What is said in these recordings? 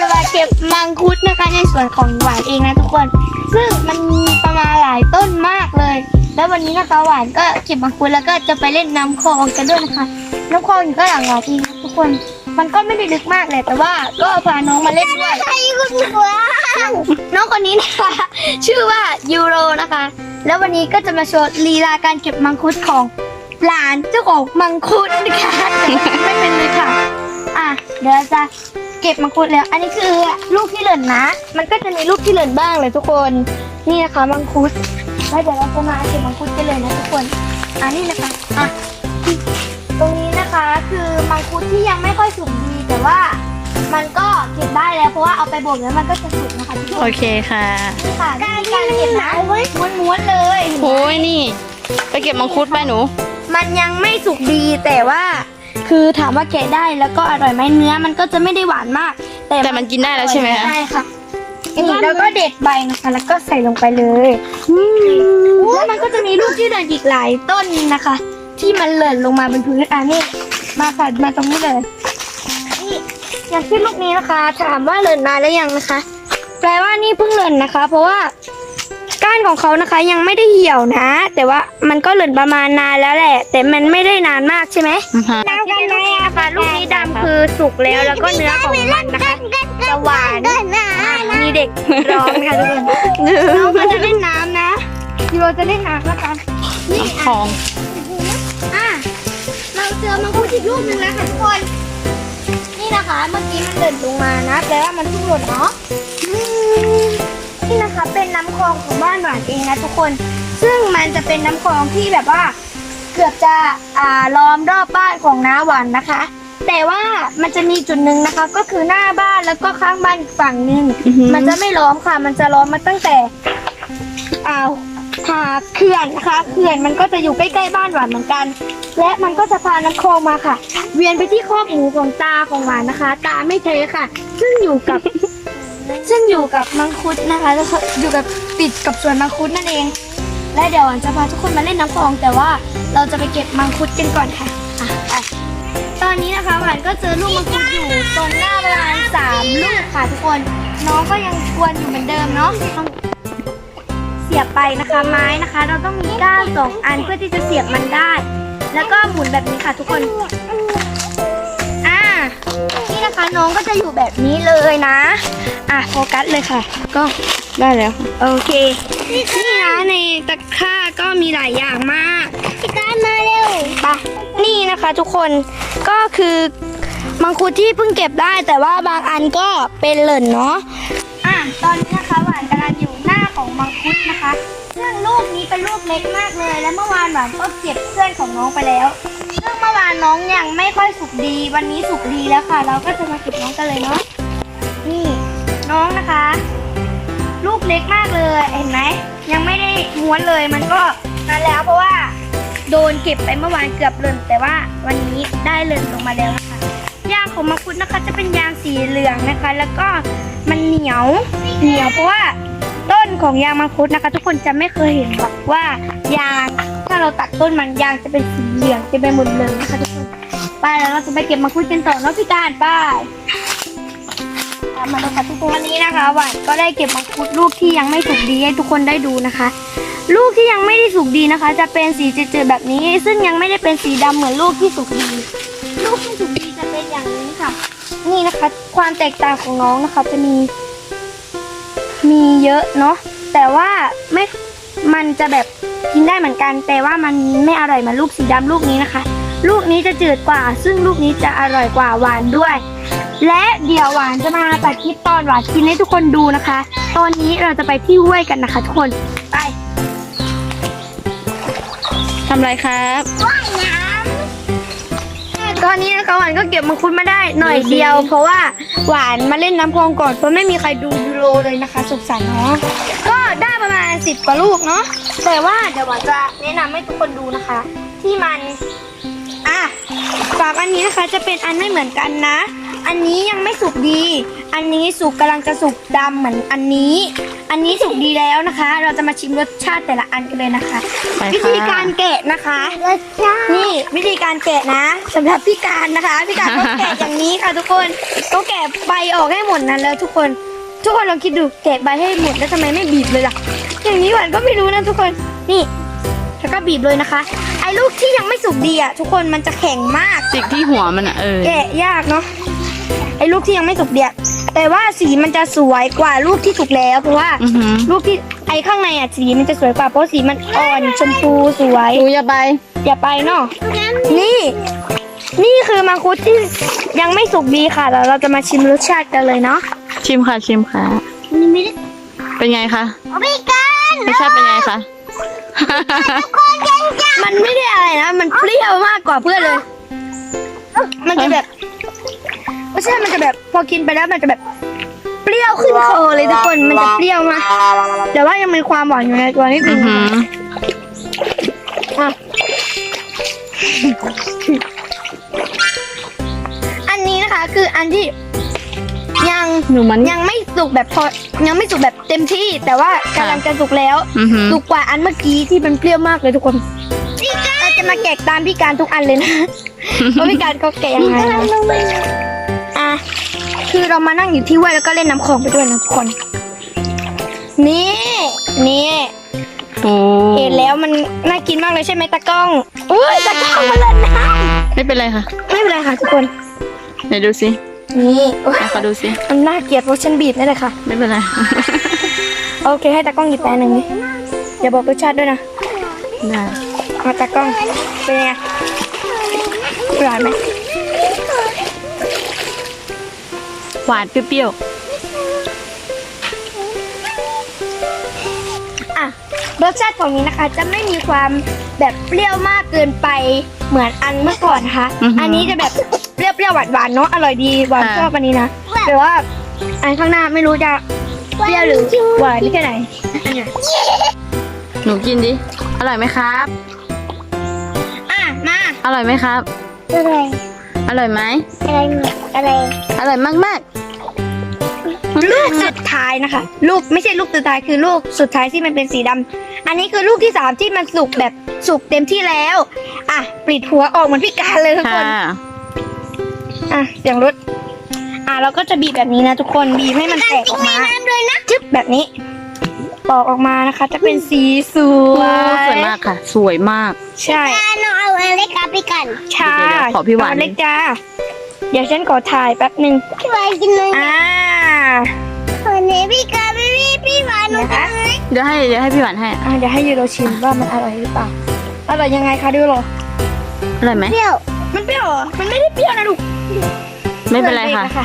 จะมาเก็บมังคุดนะคะ ในสวนของหวานเองนะทุกคน ซึ่งมันมีประมาณหลายต้นมากเลย แล้ววันนี้นะคะหวานก็เก็บมังคุดแล้วก็จะไปเล่นน้ำคลองกันด้วยนะคะ น้ำคลองอยู่ก็หลังหวานเองนะทุกคน มันก็ไม่ได้ลึกมากเลยแต่ว่าก็พาน้องมาเล่นด้วยใครคุณหวานน้องคนนี้นะคะ ชื่อว่ายูโรนะคะ แล้ววันนี้ก็จะมาโชว์ลีลาการเก็บมังคุดของหลานเจ้าของมังคุดนะคะไม่เป็นเลยค่ะ อะ เดี๋ยวจะ เก็บมังคุดแล้ว อันนี้คือลูกที่หล่นนะ มันก็จะมีลูกที่หล่นบ้างเลยทุกคน นี่นะคะมังคุด แล้วเดี๋ยวเราจะมาเก็บมังคุดกันเลยนะทุกคน อันนี้นะคะอะตรงนี้นะคะคือมังคุดที่ยังไม่ค่อยสุกดีแต่ว่ามันก็เก็บได้แล้วเพราะว่าเอาไปบ่มแล้วมันก็จะสุกนะคะทุกคโอนเคค่ะนี่ค่ะการการเก็บนะม้วนๆเลยโอ้ยนี่ ไปเก็บมังคุดไปหนู มันยังไม่สุกดีแต่ว่า คือถามว่าแกะได้แล้วก็อร่อยไหมเนื้อมันก็จะไม่ได้หวานมาก แต่แต่มันกินได้แล้วใช่ไหมคะใช่ค่ะนี่แล้วก็เด็ดใบนะคะ แล้วก็ใส่ลงไปเลยแล้วมันก็จะมีลูกที่หล่นอีกหลายต้นนะคะ ที่มันหล่นลงมาบนพื้นอะนี่มาค่ะมาตรงนี้เลยนี่อย่างที่ลูกนี้นะคะ ถามว่าหล่นนานแล้วยังนะคะ แปลว่านี่เพิ่งหล่นนะคะ เพราะว่า ก้านของเขานะคะยังไม่ได้เหี่ยวนะ แต่ว่ามันก็หล่นประมาณนานแล้วแหละ แต่มันไม่ได้นานมากใช่ไหมอือฮะดำกันไหมอะค่ะลูกนี้ดำคือสุกแล้วแล้วก็เนื้อของมันนะคะจะหวานกันนะอะมีเด็กร้องค่ะทุกคนน้องก็จะเล่นน้ำนะยูโรจะเล่นน้ำนะคะนี่ทองอะเราเจอมังคุดอีกลูกหนึ่งแล้วค่ะทุกคน นี่นะคะเมื่อกี้มันหล่นลงมานะแปลว่ามันเพิ่งหล่นเนาะอืม นี่นะคะเป็นน้ำคลองของบ้านหวานเองนะทุกคน ซึ่งมันจะเป็นน้ำคลองที่แบบว่า เกือบจะอ่าล้อมรอบบ้านของน้าหวานนะคะ แต่ว่ามันจะมีจุดหนึ่งนะคะ ก็คือหน้าบ้านแล้วก็ข้างบ้านอีกฝั่งหนึ่งอือหือ มันจะไม่ล้อมค่ะ มันจะล้อมมาตั้งแต่อ่าหาเขื่อนนะคะเขื่อนมันก็จะอยู่ใกล้ๆบ้านหวานเหมือนกัน และมันก็จะพาน้ำคลองมาค่ะ เวียนไปที่คอกหมูของตาของหวานนะคะ ตาไม่เทค่ะ ซึ่งอยู่กับ ซึ่งอยู่กับมังคุดนะคะแล้วก็อยู่กับติดกับสวนมังคุดนั่นเอง และเดี๋ยวหวานจะพาทุกคนมาเล่นน้ำคลองแต่ว่าเราจะไปเก็บมังคุดกันก่อนค่ะอะไปตอนนี้นะคะหวานก็เจอลูกมังคุดอยู่ตรงหน้าประมาณสามลูกค่ะทุกคน น้องก็ยังกวนอยู่เหมือนเดิมเนาะต้องเสียบไปนะคะไม้นะคะ เราต้องมีก้านสองอันเพื่อที่จะเสียบมันได้ แล้วก็หมุนแบบนี้ค่ะทุกคน นี่นะคะน้องก็จะอยู่แบบนี้เลยนะ อะโฟกัสเลยค่ะ ก็ได้แล้วค่ะโอเค นี่นะในตะกร้าก็มีหลายอย่างมากพี่การมาเร็วไปะนี่นะคะทุกคนก็คือมังคุดที่เพิ่งเก็บได้แต่ว่าบางอันก็เป็นหล่นเนาะอะตอนนี้นะคะหวานกำลังอยู่หน้าของมังคุดนะคะ ซึ่งลูกนี้เป็นลูกเล็กมากเลย และเมื่อวานหวานก็เก็บเพื่อนของน้องไปแล้ว ซึ่งเมื่อวานน้องยังไม่ค่อยสุกดี วันนี้สุกดีแล้วค่ะ เราก็จะมาเก็บน้องกันเลยเนาะ นี่น้องนะคะ ลูกเล็กมากเลย เห็นไหม ยังไม่ได้ม้วนเลย มันก็นานแล้วเพราะว่า โดนเก็บไปเมื่อวานเกือบหล่นแต่ว่าวันนี้ได้หล่นลงมาแล้วนะคะ ยางของมังคุดนะคะ จะเป็นยางสีเหลืองนะคะ แล้วก็มันเหนียว เหนียวเพราะว่าต้นของยางมังคุดนะคะ ทุกคนจะไม่เคยเห็นหรอกว่ายาง ถ้าเราตัดต้นมันยางจะเป็นสีเหลืองจะไปหมดเลยนะคะทุกคนไปแล้วเราจะไปเก็บมังคุดกันต่อเนาะพี่การไปตามมาเลยค่ะทุกคนวันนี้นะคะหวานก็ได้เก็บมังคุดลูกที่ยังไม่สุกดีให้ทุกคนได้ดูนะคะ ลูกที่ยังไม่ได้สุกดีนะคะ จะเป็นสีเจืดๆแบบนี้ ซึ่งยังไม่ได้เป็นสีดำเหมือนลูกที่สุกดี ลูกที่สุกดีจะเป็นอย่างนี้ค่ะ นี่นะคะ ความแตกต่างของน้องนะคะจะมี มีเยอะเนาะแต่ว่าไม่ มันจะแบบกินได้เหมือนกัน แต่ว่ามันไม่อร่อยเหมือนลูกสีดำลูกนี้นะคะ ลูกนี้จะจืดกว่า ซึ่งลูกนี้จะอร่อยกว่าหวานด้วย และเดี๋ยวหวานจะมาตัดคลิปตอนหวานกินให้ทุกคนดูนะคะ ตอนนี้เราจะไปที่ห้วยกันนะคะทุกคนไปทำไรครับว่ายน้ตอนนี้นะคะหวานก็เก็บมังคุดมาได้หน่อยดูสิเดียว เพราะว่าหวานมาเล่นน้ำพองก่อนเพราะไม่มีใครดูยูโรเลยนะคะ สุขสันต์เนาะก็ได้ประ มาณสิบกว่าลูกเนาะแต่ว่าเดี๋ยวหวานจะแนะนำให้ทุกคนดูนะคะ ที่มันอะฝากอันนี้นะคะจะเป็นอันไม่เหมือนกันนะ อันนี้ยังไม่สุกดี อันนี้สุกกำลังจะสุกดำเหมือนอันนี้ อันนี้สุกดีแล้วนะคะ เราจะมาชิมรสชาติแต่ละอันกันเลยนะคะ ไปวิค่ะธีการแกะนะคะ รสชาตินี่วิธีการแกะนะสำหรับพี่การนะคะพี่การเขาแกะอย่างนี้ค่ะทุกคนเขาแกะใบออกให้หมดนั้นแล้วทุกคน ทุกคนลองคิดดูแกะใบให้หมดแล้วทำไมไม่บีบเลยล่ะ อย่างนี้หวานก็ไม่รู้นะทุกคน นี่แล้วก็บีบเลยนะคะ ไอ้ลูกที่ยังไม่สุกดีอะทุกคนมันจะแข็งมาก จิกที่หัวมันอะเออแกะยากเนาะ ไอ้ลูกที่ยังไม่สุกเดียแต่ว่าสีมันจะสวยกว่าลูกที่สุกแล้วเพราะว่า อือหือลูกที่ไอ้ข้างในอะสีมันจะสวยกว่าเพราะสีมันอ่อนชมพูสวยหนูอย่าไป อย่าไปเนาะ นี่ นี่คือมังคุดที่ยังไม่สุกดีค่ะแล้วเราจะมาชิมรสชาติกันเลยเนาะชิมค่ะชิมค่ะนี่ไม่ได้เป็นไงคะพี่กัน รสชาติเป็นไงคะคนยังจะมันไม่ได้อะไรนะ มันเปรี้ยวมากกว่าเพื่อนเลย มันจะแบบรสชาติมันจะแบบพอกินไปแล้วมันจะแบบ เปรี้ยวขึ้นคอเลยทุกคน มันจะเปรี้ยวมากแต่ว่ายังมีความหวานอยู่ในตัวนิดนึอืงอหืออะอันนี้นะคะ คืออันที่ยัง หนูมันยังไม่ สุกแบบพอยังไม่สุกแบบเต็มที่ แต่ว่ากำลังจะสุกแล้วอือหือ สุกกว่าอันเมื่อกี้ที่มันเปรี้ยวมากเลยทุกคนเราจะมาแกะตามพี่การทุกอันเลยนะว่าพี่การเขาแกะยังไงนะอะคือเรามานั่งอยู่ที่ห้วยแล้วก็เล่นน้ำของไปด้วยนะทุกคน นี่นี่ โอ้เห็นแล้วมันน่ากินมากเลยใช่ไหมตากล้องอุ้ยตากล้องมาเล่นน้ไม่เป็นไรค่ะำไม่เป็นไรค่ะทุกคน ไหนดูสิ นี่โอ๊ยไหนขอดูสิมันน่าเกลียดเพราะฉันบีบนี่แหละค่ะ ไม่เป็นไร โอเคให้ตากล้องหยิบแปนหนึ่งดิอย่าบอกรสชาติด้วยนะได้มาตากล้องเป็นไงหวานไหมหวานเปรี้ยวอะรสชาติของนี้นะคะ จะไม่มีความแบบเปรี้ยวมากเกินไปเหมือนอันเมื่อก่อนนะคะ อันนี้จะแบบ เปรี้ยวๆหวานๆเนาะอร่อยดีหวานชอบอันนี้นะแต่ว่า อันข้างหน้าไม่รู้จะเปรี้ยวหรือหวานแค่ไหนอันเนี้ยๆหนูกินดิ อร่อยไหมครับ อะมาอร่อยไหมครับ อะไรอร่อยไหมอะไรอะไร อร่อยมากลูกสุดท้ายนะคะ ลูกไม่ใช่ลูกสุดท้ายคือลูกสุดท้ายที่มันเป็นสีดำอันนี้คือลูกที่สามที่มันสุกแบบสุกเต็มที่แล้ว อะปลิดหัวออกเหมือนพี่การเลยทุๆกคค่ะน อะเสียงรถ อะเราก็จะบีบแบบนี้นะทุกคนบีบให้มันแตกออกมาน้ำด้วยนะจึ๊บแบบนี้ปอกออกมานะคะ จะเป็นสีสวโอ้ยสวยมากค่ะ สวยมาก ใช่การน้องเอาอันเล็กกับพี่กันใช่เดี๋ยวๆขอพี่หวานเเล็กจ้าเดี๋ยวฉันขอถ่ายแป๊บหนึ่งพี่วานกินเลยอ่าคนนี้พี่กันพี่พี่พี่วานหนูนะคะเดี๋ยวให้เดี๋ยวให้พี่หวานให้อะเดี๋ยวให้ยูโรชิมว่ามันอร่อยหรือเปล่าอร่อยยังไงคะดูโรอร่อยไหมเปรี้ยว มันเปรี้ยวเหรอมันไม่ได้เปรี้ยวนะลูกไม่เป็นไรค่ะอ่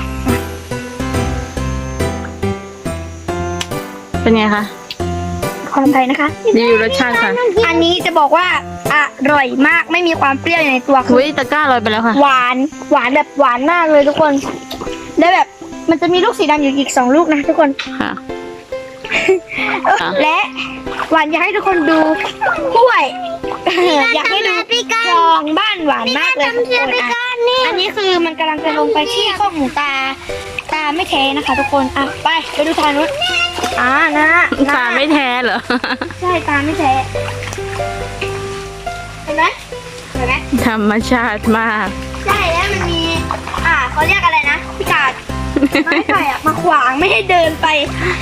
เป็นไงคะขออภัยนะคะ รีวิวรสชาติค่ะอันนี้จะบอกว่าอร่อยมากไม่มีความเปรี้ยวอยู่ในตัวคือุ้อยตะกร้าลอยไปแล้วค่ะ หวานหวานแบบหวานมากเลยทุกคน แล้วแบบมันจะมีลูกสีดำอยู่อีกสองลูกนะทุกคนค่ะเออค่ะและหวานอยากให้ทุกคนดูกล้วย อยากให้ดูพี่กันคล องบ้านหวานมากเลยทุกทำเชื่คอนพี่อะกันนี่อันนี้คือมันกำลังจะลงไปที่ข้อหูตา ตาไม่แท้นะคะ ทุกคนอะไปไปดูทางนู้นอ่านะตาไม่แท้เหรอ ใช่ตาไม่แท้เห็นไหมเห็นไหมธรรมชาติมาก ใช่แล้วมันมี อ่าเขาเรียกอะไรนะพิกาดไม้ไผ่อะมาขวางไม่ให้เดินไป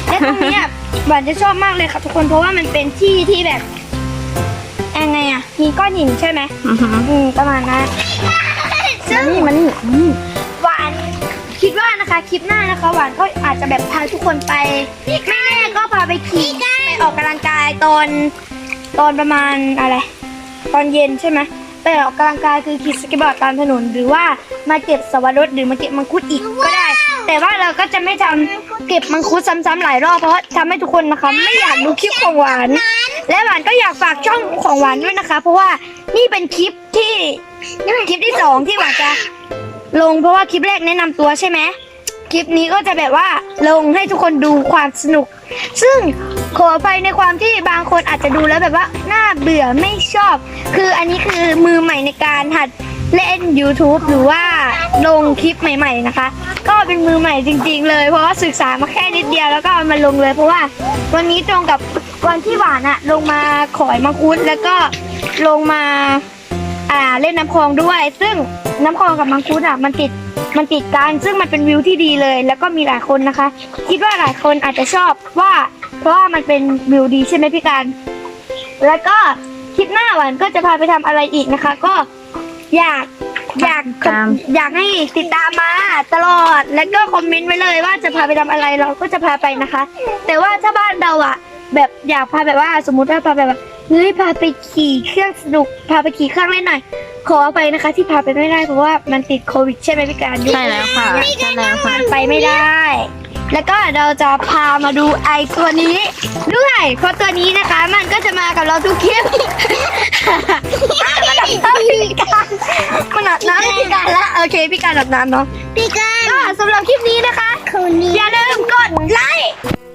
และตรงเนี้ยหวานจะชอบมากเลยค่ะทุกคนเพราะว่ามันเป็นที่ที่แบบ ยังไงอะมีก้อนหินใช่ไหมอือหืออืมประมาณนั้นซึ่งนี่มันนี่อืมหวานคิดว่านะคะคลิปหน้านะคะ หวานก็อาจจะแบบพาทุกคนไปไม่แน่ก็พาไปขี่ไปออกกำลังกายตอนตอนประมาณอะไร ตอนเย็นใช่ไหมไปออกกำลังกายคือขี่สเก็ตบอร์ดตามถนน หรือว่ามาเก็บสวรสหรือมาเก็บมังคุดอีกก็ได้ แต่ว่าเราก็จะไม่ทำเก็บมังคุดซ้ำๆหลายรอบเพราะทำให้ทุกคนนะคะ ไม่อยากดูคลิปของหวาน และหวานก็อยากฝากช่องของหวานด้วยนะคะ เพราะว่านี่เป็นคลิปที่คลิปที่สองที่หวานจะลงเพราะว่าคลิปแรกแนะนำตัวใช่ไหมคลิปนี้ก็จะแบบว่าลงให้ทุกคนดูความสนุก ซึ่งขอไปในความที่บางคนอาจจะดูแล้วแบบว่าน่าเบื่อไม่ชอบ คืออันนี้คือมือใหม่ในการหัดเล่น YouTube หรือว่าลงคลิปใหม่ ๆนะคะ ก็เป็นมือใหม่จริง ๆ เลย เพราะว่าศึกษามาแค่นิดเดียวแล้วก็เอามาลงเลย เพราะว่าวันนี้ตรงกับ วันที่หวานอะลงมาขอยมังคุดแล้วก็ลงมา อ่าเล่นน้ำคลองด้วย ซึ่งน้ำคลองกับมังคุดอะมันติดมันติดกันซึ่งมันเป็นวิวที่ดีเลย แล้วก็มีหลายคนนะคะ คิดว่าหลายคนอาจจะชอบว่า เพราะว่ามันเป็นวิวดีใช่ไหมพี่การ แล้วก็คลิปหน้าหวานก็จะพาไปทำอะไรอีกนะคะ ก็อยากอยากตาม อยากให้ติดตามมาตลอด แล้วก็คอมเมนต์ไว้เลยว่าจะพาไปทำอะไรเราก็จะพาไปนะคะ แต่ว่าถ้าบ้านเราอะ แบบอยากพาแบบว่า สมมติว่าพาแบบว่าเฮ้ยพาไปขี่เครื่องสนุกพาไปขี่เครื่องเล่นหน่อยขอไปนะคะ ที่พาไปไม่ได้เพราะว่ามันติดโควิดใช่ไหมพี่การยุคใช่แล้วค่ะใช่แล้วค่ะมันไปไม่ได้ แล้วก็เราจะพามาดูไอตัวนี้ด้วยเพราะตัวนี้นะคะ มันก็จะมากับเราทุกคลิปมันอาบน้ำพี่การมันอาบน้ำพี่การละโอเคพี่การอาบน้ำเนาะพี่กันก็สำหรับคลิปนี้นะคะคนนี้อย่าลืมกดไลค์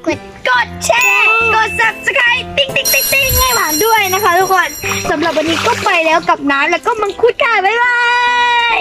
กดกดแชร์กด subscribe ติ๊งติ๊งติ๊งติ๊งให้หวานด้วยนะคะทุกคนสำหรับวันนี้ก็ไปแล้วกับน้ำแล้วก็มังคุดค่ะบ๊ายบาย